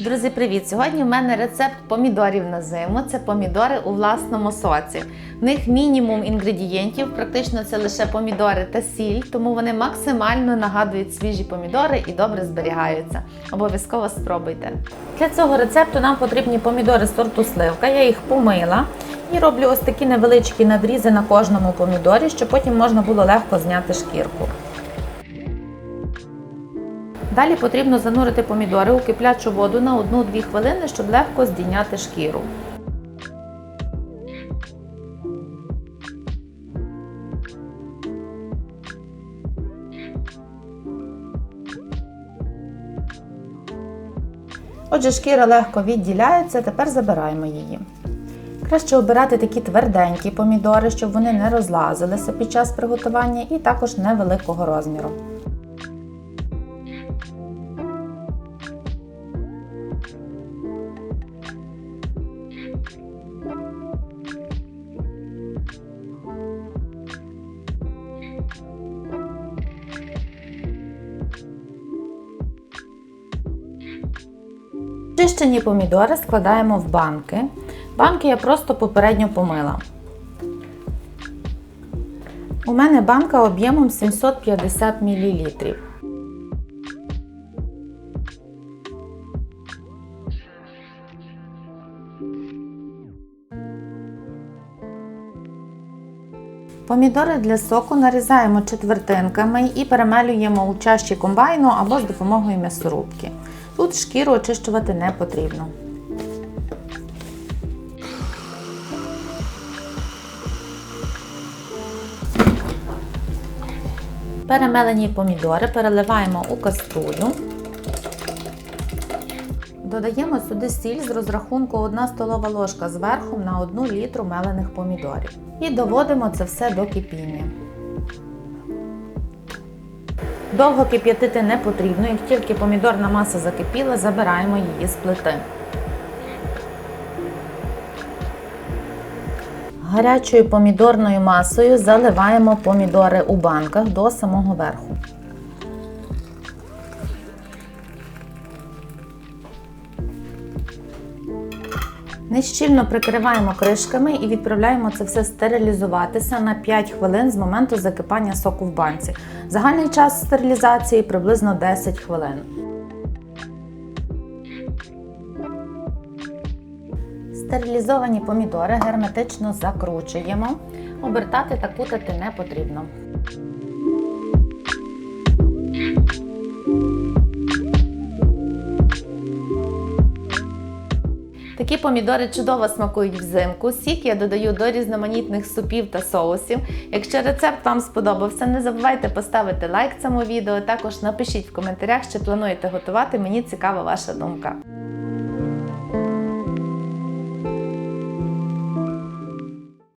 Друзі, привіт! Сьогодні в мене рецепт помідорів на зиму. Це помідори у власному соці. В них мінімум інгредієнтів, практично це лише помідори та сіль, тому вони максимально нагадують свіжі помідори і добре зберігаються. Обов'язково спробуйте. Для цього рецепту нам потрібні помідори сорту сливка. Я їх помила і роблю ось такі невеличкі надрізи на кожному помідорі, щоб потім можна було легко зняти шкірку. Далі потрібно занурити помідори у киплячу воду на 1-2 хвилини, щоб легко здійняти шкіру. Отже, шкіра легко відділяється, тепер забираємо її. Краще обирати такі тверденькі помідори, щоб вони не розлазилися під час приготування і також невеликого розміру. Чищені помідори складаємо в банки. Банки я просто попередньо помила. У мене банка об'ємом 750 мл. Помідори для соку нарізаємо четвертинками і перемелюємо у чаші комбайну або з допомогою м'ясорубки. Тут шкіру очищувати не потрібно. Перемелені помідори переливаємо у каструлю. Додаємо сюди сіль з розрахунку 1 столова ложка зверху на 1 літру мелених помідорів. І доводимо це все до кипіння. Довго кип'ятити не потрібно, як тільки помідорна маса закипіла, забираємо її з плити. Гарячою помідорною масою заливаємо помідори у банках до самого верху. Нещільно прикриваємо кришками і відправляємо це все стерилізуватися на 5 хвилин з моменту закипання соку в банці. Загальний час стерилізації приблизно 10 хвилин. Стерилізовані помідори герметично закручуємо. Обертати та кутати не потрібно. Такі помідори чудово смакують взимку. Сік я додаю до різноманітних супів та соусів. Якщо рецепт вам сподобався, не забувайте поставити лайк цьому відео. Також напишіть в коментарях, чи плануєте готувати. Мені цікава ваша думка.